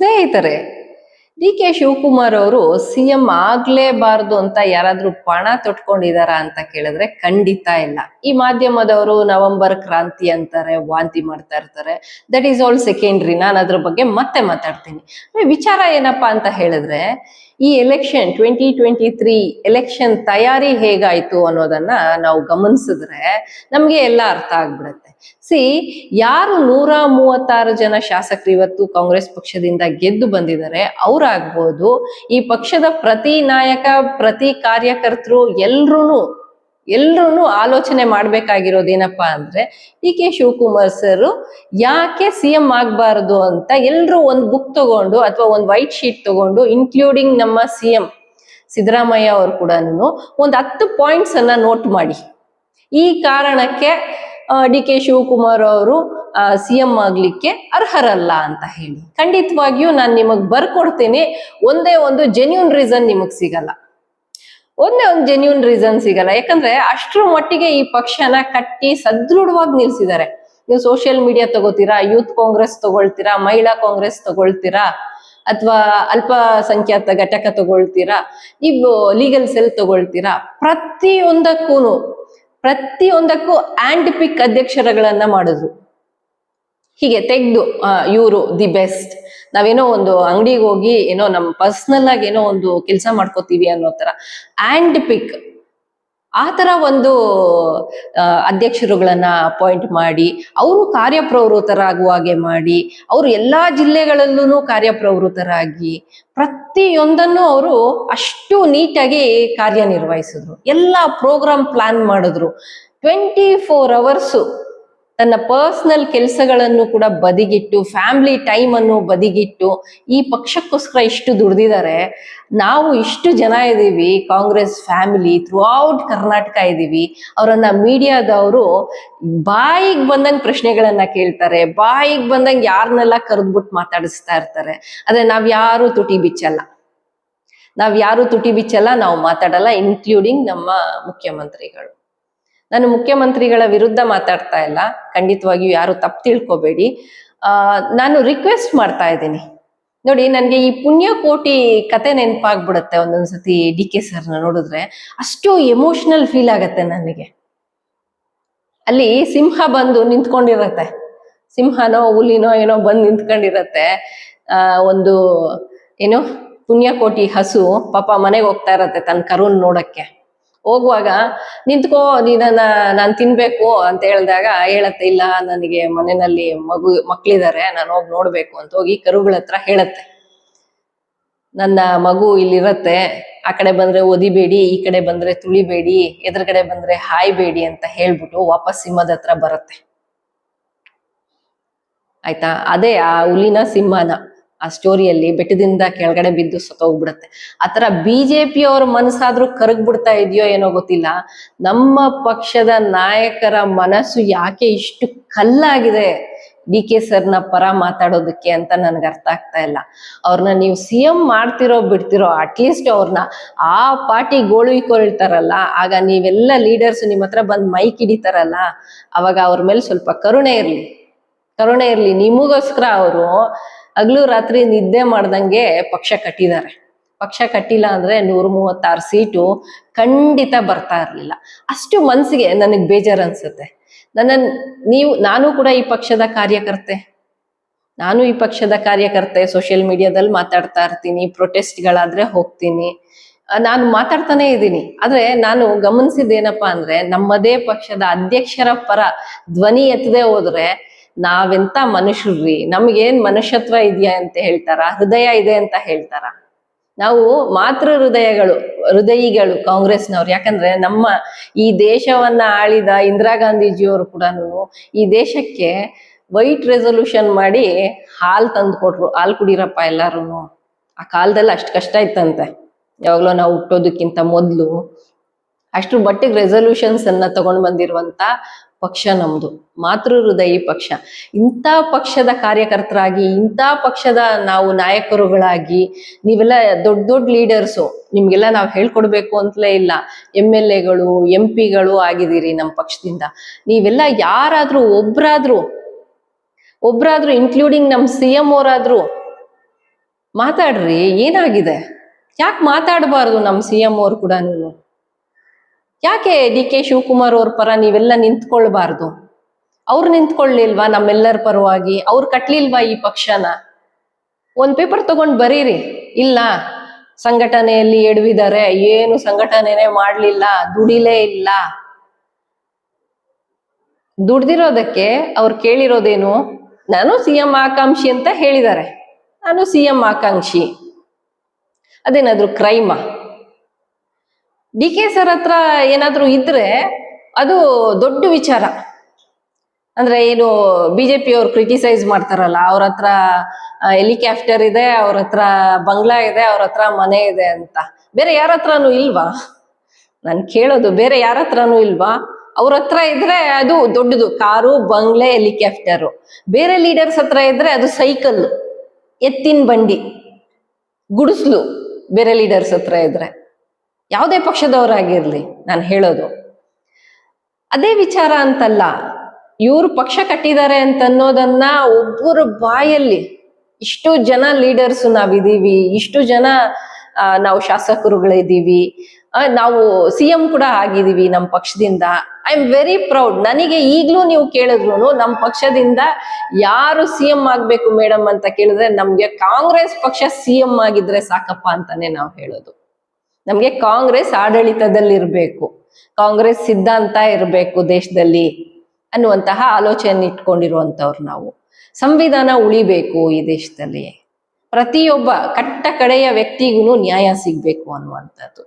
ಸ್ನೇಹಿತರೆ D K Shivakumar ಅವರು CM ಆಗ್ಲೇಬಾರ್ದು ಅಂತ ಯಾರಾದ್ರೂ ಪಣ ತೊಟ್ಕೊಂಡಿದಾರಾ ಅಂತ ಕೇಳಿದ್ರೆ ಖಂಡಿತ ಇಲ್ಲ. ಈ ಮಾಧ್ಯಮದವರು ನವೆಂಬರ್ ಕ್ರಾಂತಿ ಅಂತಾರೆ, ವಾಂತಿ ಮಾಡ್ತಾ ಇರ್ತಾರೆ. ದಟ್ ಈಸ್ ಆಲ್ ಸೆಕೆಂಡ್ರಿ ನಾನು ಅದ್ರ ಬಗ್ಗೆ ಮತ್ತೆ ಮಾತಾಡ್ತೀನಿ. ವಿಚಾರ ಏನಪ್ಪಾ ಅಂತ ಹೇಳಿದ್ರೆ ಈ election twenty twenty three election ತಯಾರಿ ಹೇಗಾಯ್ತು ಅನ್ನೋದನ್ನ ನಾವು ಗಮನಿಸಿದ್ರೆ ನಮ್ಗೆ ಎಲ್ಲ ಅರ್ಥ ಆಗ್ಬಿಡತ್ತೆ. ಸಿ ಯಾರು ನೂರ ಮೂವತ್ತಾರು ಜನ ಶಾಸಕರು ಇವತ್ತು ಕಾಂಗ್ರೆಸ್ ಪಕ್ಷದಿಂದ ಗೆದ್ದು ಬಂದಿದ್ದಾರೆ, ಅವ್ರಾಗ್ಬೋದು. ಈ ಪಕ್ಷದ ಪ್ರತಿ ನಾಯಕ, ಪ್ರತಿ ಕಾರ್ಯಕರ್ತರು ಎಲ್ರೂ ಎಲ್ರೂ ಆಲೋಚನೆ ಮಾಡ್ಬೇಕಾಗಿರೋದೇನಪ್ಪಾ ಅಂದ್ರೆ ಡಿ ಕೆ ಶಿವಕುಮಾರ್ ಸರ್ ಯಾಕೆ ಸಿ ಎಂ ಆಗ್ಬಾರ್ದು ಅಂತ ಎಲ್ರು ಒಂದ್ ಬುಕ್ ತಗೊಂಡು ಅಥವಾ ಒಂದ್ ವೈಟ್ ಶೀಟ್ ತಗೊಂಡು ಇನ್ಕ್ಲೂಡಿಂಗ್ ನಮ್ಮ ಸಿ ಎಂ ಸಿದ್ದರಾಮಯ್ಯ ಅವರು ಕೂಡ ಒಂದು ಹತ್ತು ಪಾಯಿಂಟ್ಸ್ ಅನ್ನ ನೋಟ್ ಮಾಡಿ. ಈ ಕಾರಣಕ್ಕೆ ಡಿ ಕೆ ಶಿವಕುಮಾರ್ ಅವರು ಸಿ ಎಂ ಆಗ್ಲಿಕ್ಕೆ ಅರ್ಹರಲ್ಲ ಅಂತ ಹೇಳಿ. ಖಂಡಿತವಾಗಿಯೂ ನಾನು ನಿಮಗ್ ಬರ್ಕೊಡ್ತೇನೆ, ಒಂದೇ ಒಂದು ಜೆನ್ಯೂನ್ ರೀಸನ್ ನಿಮಗ್ ಸಿಗಲ್ಲ. ಒಂದೇ ಒಂದು ಜೆನ್ಯೂನ್ ರೀಸನ್ ಸಿಗಲ್ಲ ಯಾಕಂದ್ರೆ ಅಷ್ಟರ ಮಟ್ಟಿಗೆ ಈ ಪಕ್ಷನ ಕಟ್ಟಿ ಸದೃಢವಾಗಿ ನಿಲ್ಸಿದ್ದಾರೆ. ನೀವು ಸೋಷಿಯಲ್ ಮೀಡಿಯಾ ತಗೋತೀರಾ ಯೂತ್ ಕಾಂಗ್ರೆಸ್ ತಗೊಳ್ತೀರಾ, ಮಹಿಳಾ ಕಾಂಗ್ರೆಸ್ ತಗೊಳ್ತೀರಾ, ಅಥವಾ ಅಲ್ಪಸಂಖ್ಯಾತ ಘಟಕ ತಗೊಳ್ತೀರಾ ನೀವು ಲೀಗಲ್ ಸೆಲ್ ತಗೊಳ್ತೀರಾ ಪ್ರತಿಯೊಂದಕ್ಕೂ ಪ್ರತಿಯೊಂದಕ್ಕೂ ಆಂಟಿಪಿಕ್ ಅಧ್ಯಕ್ಷರಗಳನ್ನ ಮಾಡೋದು ಹೀಗೆ ತೆಗ್ದು ಇವರು ದಿ ಬೆಸ್ಟ್ ನಾವೇನೋ ಒಂದು ಅಂಗಡಿಗೆ ಹೋಗಿ ಏನೋ ನಮ್ಮ ಪರ್ಸನಲ್ ಆಗಿ ಏನೋ ಒಂದು ಕೆಲಸ ಮಾಡ್ಕೋತೀವಿ ಅನ್ನೋ ತರ ಆ್ಯಂಡ್ ಪಿಕ್ ಆ ತರ ಒಂದು ಅಧ್ಯಕ್ಷರುಗಳನ್ನ ಅಪಾಯಿಂಟ್ ಮಾಡಿ, ಅವರು ಕಾರ್ಯಪ್ರವೃತ್ತರಾಗುವ ಹಾಗೆ ಮಾಡಿ, ಅವರು ಎಲ್ಲಾ ಜಿಲ್ಲೆಗಳಲ್ಲೂ ಕಾರ್ಯಪ್ರವೃತ್ತರಾಗಿ ಪ್ರತಿಯೊಂದನ್ನು ಅವರು ಅಷ್ಟು ನೀಟಾಗಿ ಕಾರ್ಯನಿರ್ವಹಿಸಿದ್ರು. ಎಲ್ಲ ಪ್ರೋಗ್ರಾಮ್ ಪ್ಲಾನ್ ಮಾಡಿದ್ರು. ಟ್ವೆಂಟಿ ಫೋರ್ ಅವರ್ಸು ತನ್ನ ಪರ್ಸ್ನಲ್ ಕೆಲಸಗಳನ್ನು ಕೂಡ ಬದಿಗಿಟ್ಟು ಫ್ಯಾಮಿಲಿ ಟೈಮ್ ಅನ್ನು ಬದಿಗಿಟ್ಟು ಈ ಪಕ್ಷಕ್ಕೋಸ್ಕರ ಇಷ್ಟು ದುಡ್ದಿದ್ದಾರೆ. ನಾವು ಇಷ್ಟು ಜನ ಇದ್ದೀವಿ, ಕಾಂಗ್ರೆಸ್ ಫ್ಯಾಮಿಲಿ ಥ್ರೂಔಟ್ ಕರ್ನಾಟಕ ಇದ್ದೀವಿ. ಅವರನ್ನ ಮೀಡಿಯಾದವರು ಬಾಯಿಗೆ ಬಂದಂಗೆ ಪ್ರಶ್ನೆಗಳನ್ನ ಕೇಳ್ತಾರೆ, ಬಾಯಿಗೆ ಬಂದಂಗೆ ಯಾರನ್ನೆಲ್ಲ ಕರೆದ್ಬಿಟ್ಟು ಮಾತಾಡಿಸ್ತಾ ಇರ್ತಾರೆ. ಅದೇ ನಾವ್ ಯಾರು ತುಟಿ ಬಿಚ್ಚಲ್ಲ. ನಾವ್ ಯಾರು ತುಟಿ ಬಿಚ್ಚಲ್ಲ, ನಾವು ಮಾತಾಡಲ್ಲ ಇನ್ಕ್ಲೂಡಿಂಗ್ ನಮ್ಮ ಮುಖ್ಯಮಂತ್ರಿಗಳು. ನಾನು ಮುಖ್ಯಮಂತ್ರಿಗಳ ವಿರುದ್ಧ ಮಾತಾಡ್ತಾ ಇಲ್ಲ. ಖಂಡಿತವಾಗಿಯೂ ಯಾರು ತಪ್ಪು ತಿಳ್ಕೊಬೇಡಿ. ನಾನು ರಿಕ್ವೆಸ್ಟ್ ಮಾಡ್ತಾ ಇದ್ದೀನಿ. ನೋಡಿ, ನನಗೆ ಈ ಪುಣ್ಯಕೋಟಿ ಕತೆ ನೆನಪಾಗ್ಬಿಡುತ್ತೆ ಒಂದೊಂದ್ಸತಿ ಡಿ ಕೆ ಸರ್ನ ನೋಡಿದ್ರೆ. ಅಷ್ಟು ಎಮೋಷನಲ್ ಫೀಲ್ ಆಗತ್ತೆ ನನಗೆ. ಅಲ್ಲಿ ಸಿಂಹ ಬಂದು ನಿಂತ್ಕೊಂಡಿರತ್ತೆ. ಸಿಂಹನೋ, ಹುಲಿನೋ, ಏನೋ ಬಂದು ನಿಂತ್ಕೊಂಡಿರತ್ತೆ. ಒಂದು, ಏನು ಪುಣ್ಯಕೋಟಿ ಹಸು ಪಾಪ ಮನೆಗೆ ಹೋಗ್ತಾ ಇರತ್ತೆ ತನ್ನ ಕರುನ್ ನೋಡಕ್ಕೆ. ಹೋಗುವಾಗ ನಿಂತ್ಕೋ ನೀನನ್ನ ನಾನ್ ತಿನ್ಬೇಕು ಅಂತ ಹೇಳಿದಾಗ ಹೇಳತ್ತೆ, ಇಲ್ಲ, ನನಗೆ ಮನೆಯಲ್ಲಿ ಮಗು, ಮಕ್ಳಿದಾರೆ, ನಾನು ಹೋಗಿ ನೋಡ್ಬೇಕು ಅಂತ ಹೋಗಿ ಕರುಗಳ ಹತ್ರ ಹೇಳತ್ತೆ. ನನ್ನ ಮಗು ಇಲ್ಲಿರತ್ತೆ, ಆ ಕಡೆ ಬಂದ್ರೆ ಒದಿಬೇಡಿ ಈ ಕಡೆ ಬಂದ್ರೆ ತುಳಿಬೇಡಿ, ಎದುರುಗಡೆ ಬಂದ್ರೆ ಹಾಯ್ಬೇಡಿ ಅಂತ ಹೇಳ್ಬಿಟ್ಟು ವಾಪಸ್ ಸಿಂಹದ ಹತ್ರ ಬರುತ್ತೆ. ಆಯ್ತಾ? ಅದೇ ಆ ಹುಲಿನ ಸಿಂಹನ. ಆ ಸ್ಟೋರಿಯಲ್ಲಿ ಬೆಟ್ಟದಿಂದ ಕೆಳಗಡೆ ಬಿದ್ದು ಸತ್ತೋಗ್ಬಿಡತ್ತೆ. ಆತರ ಬಿಜೆಪಿ ಅವ್ರ ಮನಸ್ಸಾದ್ರೂ ಕರಗ್ಬಿಡ್ತಾ ಇದೆಯೋ ಏನೋ ಗೊತ್ತಿಲ್ಲ. ನಮ್ಮ ಪಕ್ಷದ ನಾಯಕರ ಮನಸ್ಸು ಯಾಕೆ ಇಷ್ಟು ಕಲ್ಲಾಗಿದೆ? ಡಿ ಕೆ ಸರ್ನ ಪರ ಮಾತಾಡೋದಕ್ಕೆ ಅಂತ ನನ್ಗೆ ಅರ್ಥ ಆಗ್ತಾ ಇಲ್ಲ. ಅವ್ರನ್ನ ನೀವು ಸಿ ಎಂ ಮಾಡ್ತಿರೋ ಬಿಡ್ತಿರೋ ಅಟ್ಲೀಸ್ಟ್ ಅವ್ರನ್ನ ಆ ಪಾರ್ಟಿ ಗೋಳು ಇಕೊಳ್ತಾರಲ್ಲ ಆಗ ನೀವೆಲ್ಲ ಲೀಡರ್ಸ್ ನಿಮ್ಮ ಹತ್ರ ಬಂದ್ ಮೈಕ್ ಹಿಡಿತಾರಲ್ಲ, ಅವಾಗ ಅವ್ರ ಮೇಲೆ ಸ್ವಲ್ಪ ಕರುಣೆ ಇರ್ಲಿ. ಕರುಣೆ ಇರ್ಲಿ. ನಿಮಗೋಸ್ಕರ ಅವರು ಹಗ್ಲು ರಾತ್ರಿ ನಿದ್ದೆ ಮಾಡ್ದಂಗೆ ಪಕ್ಷ ಕಟ್ಟಿದ್ದಾರೆ. ಪಕ್ಷ ಕಟ್ಟಿಲ್ಲ ಅಂದ್ರೆ ನೂರ ಮೂವತ್ತಾರು ಸೀಟು ಖಂಡಿತ ಬರ್ತಾ ಇರಲಿಲ್ಲ. ಅಷ್ಟು ಮನಸ್ಸಿಗೆ ನನಗೆ ಬೇಜಾರು ಅನ್ಸುತ್ತೆ. ನನ್ನ ನೀವು, ನಾನು ಕೂಡ ಈ ಪಕ್ಷದ ಕಾರ್ಯಕರ್ತೆ. ನಾನು ಈ ಪಕ್ಷದ ಕಾರ್ಯಕರ್ತೆ ಸೋಷಿಯಲ್ ಮೀಡಿಯಾದಲ್ಲಿ ಮಾತಾಡ್ತಾ ಇರ್ತೀನಿ ಪ್ರೊಟೆಸ್ಟ್ಗಳಾದ್ರೆ ಹೋಗ್ತೀನಿ. ನಾನು ಮಾತಾಡ್ತಾನೆ ಇದ್ದೀನಿ. ಆದ್ರೆ ನಾನು ಗಮನಿಸಿದ್ದೇನಪ್ಪಾ ಅಂದ್ರೆ ನಮ್ಮದೇ ಪಕ್ಷದ ಅಧ್ಯಕ್ಷರ ಪರ ಧ್ವನಿ ಎತ್ತದೆ ಹೋದ್ರೆ ನಾವೆಂತ ಮನುಷ್ಯರ್ರಿ? ನಮ್ಗೇನ್ ಮನುಷ್ಯತ್ವ ಇದೆಯಾ ಅಂತ ಹೇಳ್ತಾರ? ಹೃದಯ ಇದೆ ಅಂತ ಹೇಳ್ತಾರ? ನಾವು ಮಾತೃ ಹೃದಯಗಳು, ಹೃದಯಿಗಳು ಕಾಂಗ್ರೆಸ್ನವ್ರು. ಯಾಕಂದ್ರೆ ನಮ್ಮ ಈ ದೇಶವನ್ನ ಆಳಿದ ಇಂದಿರಾ ಗಾಂಧೀಜಿಯವರು ಕೂಡ ಈ ದೇಶಕ್ಕೆ ವೈಟ್ ರೆಸೊಲ್ಯೂಷನ್ ಮಾಡಿ ಹಾಲ್ ತಂದು ಕೊಟ್ರು, ಹಾಲ್ ಕುಡಿರಪ್ಪ ಎಲ್ಲಾರು ಆ ಕಾಲದಲ್ಲಿ ಅಷ್ಟು ಕಷ್ಟ ಇತ್ತಂತೆ. ಯಾವಾಗಲೂ ನಾವು ಹುಟ್ಟೋದಕ್ಕಿಂತ ಮೊದ್ಲು ಅಷ್ಟು ಬಟ್ಟೆಗೆ ರೆಸೊಲ್ಯೂಷನ್ಸ್ ಅನ್ನ ತಗೊಂಡ್ ಬಂದಿರುವಂತ ಪಕ್ಷ ನಮ್ದು, ಮಾತೃ ಹೃದಯ ಪಕ್ಷ. ಇಂಥ ಪಕ್ಷದ ಕಾರ್ಯಕರ್ತರಾಗಿ, ಇಂಥ ಪಕ್ಷದ ನಾವು ನಾಯಕರುಗಳಾಗಿ, ನೀವೆಲ್ಲ ದೊಡ್ಡ ದೊಡ್ಡ ಲೀಡರ್ಸು, ನಿಮ್ಗೆಲ್ಲ ನಾವು ಹೇಳ್ಕೊಡ್ಬೇಕು ಅಂತಲೇ ಇಲ್ಲ. ಎಂ ಎಲ್ ಎಗಳು, ಎಂ ಪಿಗಳು ಆಗಿದ್ದೀರಿ ನಮ್ಮ ಪಕ್ಷದಿಂದ. ನೀವೆಲ್ಲ ಯಾರಾದ್ರೂ ಒಬ್ರಾದ್ರೂ ಒಬ್ರಾದ್ರೂ ಇನ್ಕ್ಲೂಡಿಂಗ್ ನಮ್ಮ ಸಿ ಎಂ ಅವರಾದ್ರೂ, ಮಾತಾಡ್ರಿ, ಏನಾಗಿದೆ? ಯಾಕೆ ಮಾತಾಡಬಾರ್ದು ನಮ್ಮ ಸಿ ಎಂ ಅವ್ರು ಕೂಡ ಯಾಕೆ ಡಿ ಕೆ ಶಿವಕುಮಾರ್ ಅವ್ರ ಪರ ನೀವೆಲ್ಲ ನಿಂತ್ಕೊಳ್ಬಾರ್ದು? ಅವ್ರು ನಿಂತ್ಕೊಳ್ಳಿಲ್ವಾ ನಮ್ಮೆಲ್ಲರ ಪರವಾಗಿ? ಅವ್ರು ಕಟ್ಲಿಲ್ವಾ ಈ ಪಕ್ಷನ? ಒಂದ್ ಪೇಪರ್ ತಗೊಂಡ್ ಬರೀರಿ. ಇಲ್ಲ, ಸಂಘಟನೆಯಲ್ಲಿ ಎಡವಿದ್ದಾರೆ. ಏನು ಸಂಘಟನೆನೇ ಮಾಡ್ಲಿಲ್ಲ. ದುಡಿಲೇ ಇಲ್ಲ. ದುಡ್ದಿರೋದಕ್ಕೆ ಅವ್ರು ಕೇಳಿರೋದೇನು? ನಾನು ಸಿ ಎಂ ಆಕಾಂಕ್ಷಿ ಅಂತ ಹೇಳಿದ್ದಾರೆ. ನಾನು ಸಿ ಎಂ ಆಕಾಂಕ್ಷಿ. ಅದೇನಾದ್ರು ಕ್ರೈಮಾ? ಡಿ ಕೆ ಸರ್ ಹತ್ರ ಏನಾದ್ರೂ ಇದ್ರೆ ಅದು ದೊಡ್ಡ ವಿಚಾರ. ಅಂದ್ರೆ ಏನು ಬಿಜೆಪಿ ಅವ್ರು ಕ್ರಿಟಿಸೈಸ್ ಮಾಡ್ತಾರಲ್ಲ, ಅವ್ರ ಹತ್ರ ಹೆಲಿಕಾಪ್ಟರ್ ಇದೆ, ಅವ್ರ ಹತ್ರ ಬಂಗ್ಲಾ ಇದೆ, ಅವ್ರ ಹತ್ರ ಮನೆ ಇದೆ ಅಂತ. ಬೇರೆ ಯಾರ ಹತ್ರನೂ ಇಲ್ವಾ? ನಾನು ಕೇಳೋದು, ಬೇರೆ ಯಾರ ಹತ್ರನೂ ಇಲ್ವಾ? ಅವ್ರ ಹತ್ರ ಇದ್ರೆ ಅದು ದೊಡ್ಡದು, ಕಾರು, ಬಂಗ್ಲೆ, ಹೆಲಿಕಾಪ್ಟರು. ಬೇರೆ ಲೀಡರ್ಸ್ ಹತ್ರ ಇದ್ರೆ ಅದು ಸೈಕಲ್ ಎತ್ತಿನ ಬಂಡಿ, ಗುಡಿಸ್ಲು ಬೇರೆ ಲೀಡರ್ಸ್ ಹತ್ರ ಇದ್ರೆ. ಯಾವುದೇ ಪಕ್ಷದವರಾಗಿರ್ಲಿ ನಾನು ಹೇಳೋದು. ಅದೇ ವಿಚಾರ ಅಂತಲ್ಲ, ಇವರು ಪಕ್ಷ ಕಟ್ಟಿದ್ದಾರೆ ಅಂತ ಅನ್ನೋದನ್ನ ಒಬ್ಬರ ಬಾಯಲ್ಲಿ ಇಷ್ಟು ಜನ ಲೀಡರ್ಸ್ ನಾವಿದ್ದೀವಿ, ಇಷ್ಟು ಜನ ನಾವು ಶಾಸಕರುಗಳಿದ್ದೀವಿ ನಾವು ಸಿ ಎಂ ಕೂಡ ಆಗಿದ್ದೀವಿ ನಮ್ಮ ಪಕ್ಷದಿಂದ. I am very proud. ನನಗೆ ಈಗಲೂ ನೀವು ಕೇಳಿದ್ರು ನಮ್ಮ ಪಕ್ಷದಿಂದ ಯಾರು ಸಿ ಎಂ ಆಗಬೇಕು ಮೇಡಮ್ ಅಂತ ಕೇಳಿದ್ರೆ ನಮಗೆ ಕಾಂಗ್ರೆಸ್ ಪಕ್ಷ ಸಿ ಎಂ ಆಗಿದ್ರೆ ಸಾಕಪ್ಪ ಅಂತಾನೆ ನಾವು ಹೇಳೋದು. ನಮ್ಗೆ ಕಾಂಗ್ರೆಸ್ ಆಡಳಿತದಲ್ಲಿರಬೇಕು. ಕಾಂಗ್ರೆಸ್ ಸಿದ್ಧಾಂತ ಇರಬೇಕು ದೇಶದಲ್ಲಿ ಅನ್ನುವಂತಹ ಆಲೋಚನೆ ಇಟ್ಕೊಂಡಿರುವಂಥವ್ರು ನಾವು. ಸಂವಿಧಾನ ಉಳಿಬೇಕು ಈ ದೇಶದಲ್ಲಿ. ಪ್ರತಿಯೊಬ್ಬ ಕಟ್ಟ ಕಡೆಯ ವ್ಯಕ್ತಿಗೂ ನ್ಯಾಯ ಸಿಗಬೇಕು ಅನ್ನುವಂಥದ್ದು.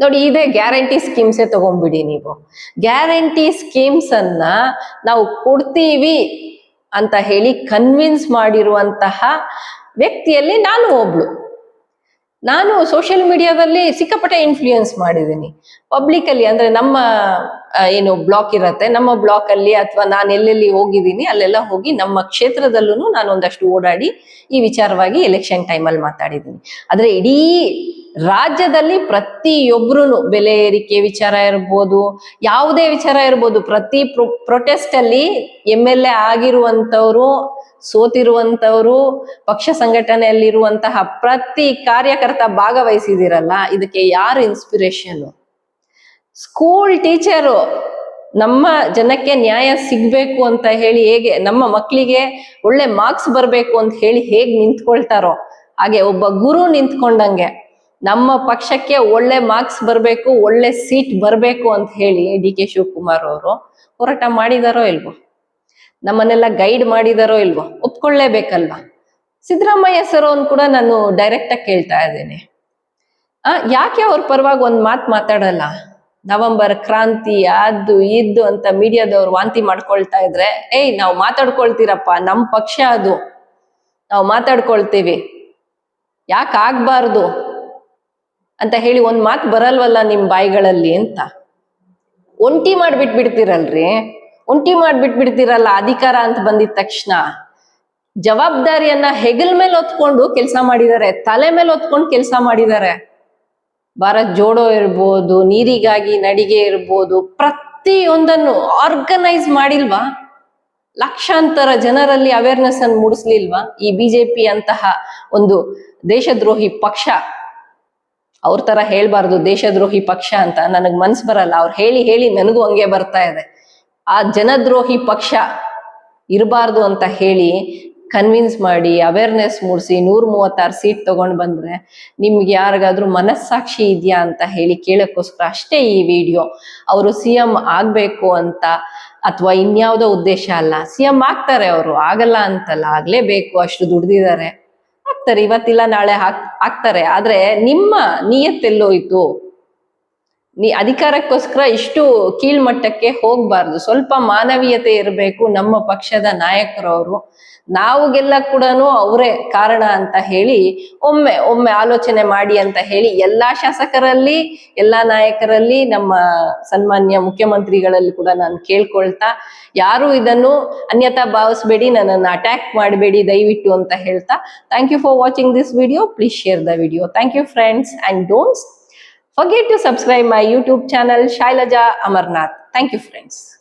ನೋಡಿ, ಇದೇ ಗ್ಯಾರಂಟಿ ಸ್ಕೀಮ್ಸೇ ತಗೊಂಡ್ಬಿಡಿ ನೀವು. ಗ್ಯಾರಂಟಿ ಸ್ಕೀಮ್ಸ್ ಅನ್ನ ನಾವು ಕೊಡ್ತೀವಿ ಅಂತ ಹೇಳಿ ಕನ್ವಿನ್ಸ್ ಮಾಡಿರುವಂತಹ ವ್ಯಕ್ತಿಯಲ್ಲಿ ನಾನು ಒಬ್ಳು. ನಾನು ಸೋಷಿಯಲ್ ಮೀಡಿಯಾದಲ್ಲಿ ಸಿಕ್ಕಾಪಟ್ಟೆ ಇನ್ಫ್ಲೂಯೆನ್ಸ್ ಮಾಡಿದ್ದೀನಿ. ಪಬ್ಲಿಕಲ್ಲಿ ಅಂದರೆ ನಮ್ಮ ಏನು ಬ್ಲಾಕ್ ಇರತ್ತೆ. ನಮ್ಮ ಬ್ಲಾಕ್ ಅಲ್ಲಿ ಅಥವಾ ನಾನು ಎಲ್ಲೆಲ್ಲಿ ಹೋಗಿದ್ದೀನಿ, ಅಲ್ಲೆಲ್ಲ ಹೋಗಿ ನಮ್ಮ ಕ್ಷೇತ್ರದಲ್ಲೂ ನಾನು ಒಂದಷ್ಟು ಓಡಾಡಿ ಈ ವಿಚಾರವಾಗಿ ಎಲೆಕ್ಷನ್ ಟೈಮಲ್ಲಿ ಮಾತಾಡಿದ್ದೀನಿ. ಆದರೆ ಇಡೀ ರಾಜ್ಯದಲ್ಲಿ ಪ್ರತಿಯೊಬ್ಬರೂ ಬೆಲೆ ಏರಿಕೆ ವಿಚಾರ ಇರ್ಬೋದು, ಯಾವುದೇ ವಿಚಾರ ಇರ್ಬೋದು, ಪ್ರತಿ ಪ್ರೊಟೆಸ್ಟ್ ಅಲ್ಲಿ ಎಂ ಎಲ್ ಎ ಆಗಿರುವಂತವ್ರು ಸೋತಿರುವಂತವ್ರು ಪಕ್ಷ ಸಂಘಟನೆಯಲ್ಲಿರುವಂತಹ ಪ್ರತಿ ಕಾರ್ಯಕರ್ತ ಭಾಗವಹಿಸಿದಿರಲ್ಲ, ಇದಕ್ಕೆ ಯಾರು ಇನ್ಸ್ಪಿರೇಷನ್ ಸ್ಕೂಲ್ ಟೀಚರು ನಮ್ಮ ಜನಕ್ಕೆ ನ್ಯಾಯ ಸಿಗ್ಬೇಕು ಅಂತ ಹೇಳಿ ಹೇಗೆ, ನಮ್ಮ ಮಕ್ಕಳಿಗೆ ಒಳ್ಳೆ ಮಾರ್ಕ್ಸ್ ಬರಬೇಕು ಅಂತ ಹೇಳಿ ಹೇಗೆ ನಿಂತ್ಕೊಳ್ತಾರೋ, ಹಾಗೆ ಒಬ್ಬ ಗುರು ನಿಂತ್ಕೊಂಡಂಗೆ ನಮ್ಮ ಪಕ್ಷಕ್ಕೆ ಒಳ್ಳೆ ಮಾರ್ಕ್ಸ್ ಬರಬೇಕು, ಒಳ್ಳೆ ಸೀಟ್ ಬರಬೇಕು ಅಂತ ಹೇಳಿ ಡಿ ಕೆ ಶಿವಕುಮಾರ್ ಅವರು ಹೋರಾಟ ಮಾಡಿದಾರೋ ಇಲ್ವೋ? ನಮ್ಮನ್ನೆಲ್ಲ ಗೈಡ್ ಮಾಡಿದಾರೋ ಇಲ್ವೋ? ಒಪ್ಕೊಳ್ಳೇಬೇಕಲ್ವ? ಸಿದ್ದರಾಮಯ್ಯ ಸರ್ ಅವ್ನು ಕೂಡ ನಾನು ಡೈರೆಕ್ಟಾಗಿ ಕೇಳ್ತಾ ಇದ್ದೇನೆ. ಯಾಕೆ ಅವ್ರ ಪರವಾಗಿ ಒಂದು ಮಾತು ಮಾತಾಡಲ್ಲ? ನವೆಂಬರ್ ಕ್ರಾಂತಿ ಅದು ಇದ್ದು ಅಂತ ಮೀಡಿಯಾದವ್ರು ವಾಂತಿ ಮಾಡ್ಕೊಳ್ತಾ ಇದ್ರೆ, ಏಯ್, ನಾವು ಮಾತಾಡ್ಕೊಳ್ತೀರಪ್ಪ, ನಮ್ ಪಕ್ಷ ಅದು. ನಾವು ಮಾತಾಡ್ಕೊಳ್ತೀವಿ. ಯಾಕೆ ಆಗ್ಬಾರ್ದು? ಅಂತ ಹೇಳಿ ಒಂದ್ ಮಾತು ಬರಲ್ವಲ್ಲ ನಿಮ್ ಬಾಯಿಗಳಲ್ಲಿ ಅಂತ. ಒಂಟಿ ಮಾಡ್ಬಿಟ್ಬಿಡ್ತೀರಲ್ರಿ? ಒಂಟಿ ಮಾಡ್ಬಿಟ್ಬಿಡ್ತೀರಲ್ಲ ಅಧಿಕಾರ ಅಂತ ಬಂದಿದ ತಕ್ಷಣ. ಜವಾಬ್ದಾರಿಯನ್ನ ಹೆಗಲ್ ಮೇಲೆ ಹೊತ್ಕೊಂಡು ಕೆಲಸ ಮಾಡಿದ್ದಾರೆ ತಲೆ ಮೇಲೆ ಹೊತ್ಕೊಂಡು ಕೆಲಸ ಮಾಡಿದ್ದಾರೆ ಭಾರತ್ ಜೋಡೋ ಇರ್ಬೋದು, ನೀರಿಗಾಗಿ ನಡಿಗೆ ಇರ್ಬೋದು, ಪ್ರತಿಯೊಂದನ್ನು ಆರ್ಗನೈಸ್ ಮಾಡಿಲ್ವಾ? ಲಕ್ಷಾಂತರ ಜನರಲ್ಲಿ ಅವೇರ್ನೆಸ್ ಅನ್ನು ಮೂಡಿಸ್ಲಿಲ್ವಾ? ಈ ಬಿಜೆಪಿ ಅಂತಹ ಒಂದು ದೇಶದ್ರೋಹಿ ಪಕ್ಷ. ಅವ್ರ ತರ ಹೇಳ್ಬಾರ್ದು, ದೇಶದ್ರೋಹಿ ಪಕ್ಷ ಅಂತ. ನನಗ್ ಮನ್ಸ್ ಬರಲ್ಲ. ಅವ್ರು ಹೇಳಿ ಹೇಳಿ ನನಗೂ ಹಂಗೆ ಬರ್ತಾ ಇದೆ. ಆ ಜನದ್ರೋಹಿ ಪಕ್ಷ ಇರಬಾರ್ದು ಅಂತ ಹೇಳಿ ಕನ್ವಿನ್ಸ್ ಮಾಡಿ ಅವೇರ್ನೆಸ್ ಮೂಡಿಸಿ ನೂರ ಮೂವತ್ತಾರು ಸೀಟ್ ತಗೊಂಡ್ ಬಂದ್ರೆ ನಿಮ್ಗೆ ಯಾರಿಗಾದ್ರೂ ಮನಸ್ಸಾಕ್ಷಿ ಇದೆಯಾ ಅಂತ ಹೇಳಿ ಕೇಳೋಕ್ಕೋಸ್ಕರ ಅಷ್ಟೇ ಈ ವಿಡಿಯೋ ಅವರು ಸಿ ಎಂ ಆಗ್ಬೇಕು ಅಂತ ಅಥವಾ ಇನ್ಯಾವುದೋ ಉದ್ದೇಶ ಅಲ್ಲ ಸಿ ಎಂ ಆಗ್ತಾರೆ ಅವರು, ಆಗಲ್ಲ ಅಂತಲ್ಲ, ಆಗ್ಲೇಬೇಕು, ಅಷ್ಟು ದುಡ್ದಿದ್ದಾರೆ. ಆಗ್ತಾರೆ, ಇವತ್ತಿಲ್ಲ, ನಾಳೆ ಹಾಕ್, ಆಗ್ತಾರೆ. ಆದ್ರೆ ನಿಮ್ಮ ನಿಯತ್ತೆಲ್ಲೋಯ್ತು ನೀ ಅಧಿಕಾರಕ್ಕೋಸ್ಕರ ಇಷ್ಟು ಕೀಳ್ಮಟ್ಟಕ್ಕೆ ಹೋಗ್ಬಾರ್ದು. ಸ್ವಲ್ಪ ಮಾನವೀಯತೆ ಇರಬೇಕು ನಮ್ಮ ಪಕ್ಷದ ನಾಯಕರವರು ನಾವು ಗೆಲ್ಲ ಕೂಡ ಅವರೇ ಕಾರಣ ಅಂತ ಹೇಳಿ ಒಮ್ಮೆ ಒಮ್ಮೆ ಆಲೋಚನೆ ಮಾಡಿ ಅಂತ ಹೇಳಿ ಎಲ್ಲಾ ಶಾಸಕರಲ್ಲಿ, ಎಲ್ಲಾ ನಾಯಕರಲ್ಲಿ, ನಮ್ಮ ಸನ್ಮಾನ್ಯ ಮುಖ್ಯಮಂತ್ರಿಗಳಲ್ಲಿ ಕೂಡ ನಾನು ಕೇಳ್ಕೊಳ್ತಾ, ಯಾರು ಇದನ್ನು ಅನ್ಯತಾ ಭಾವಿಸ್ಬೇಡಿ, ನನ್ನನ್ನು ಅಟ್ಯಾಕ್ ಮಾಡಬೇಡಿ, ದಯವಿಟ್ಟು ಅಂತ ಹೇಳ್ತಾ thank you for watching this video please share the video thank you friends and don't forget to subscribe my youtube channel shailaja amarnath. Thank you friends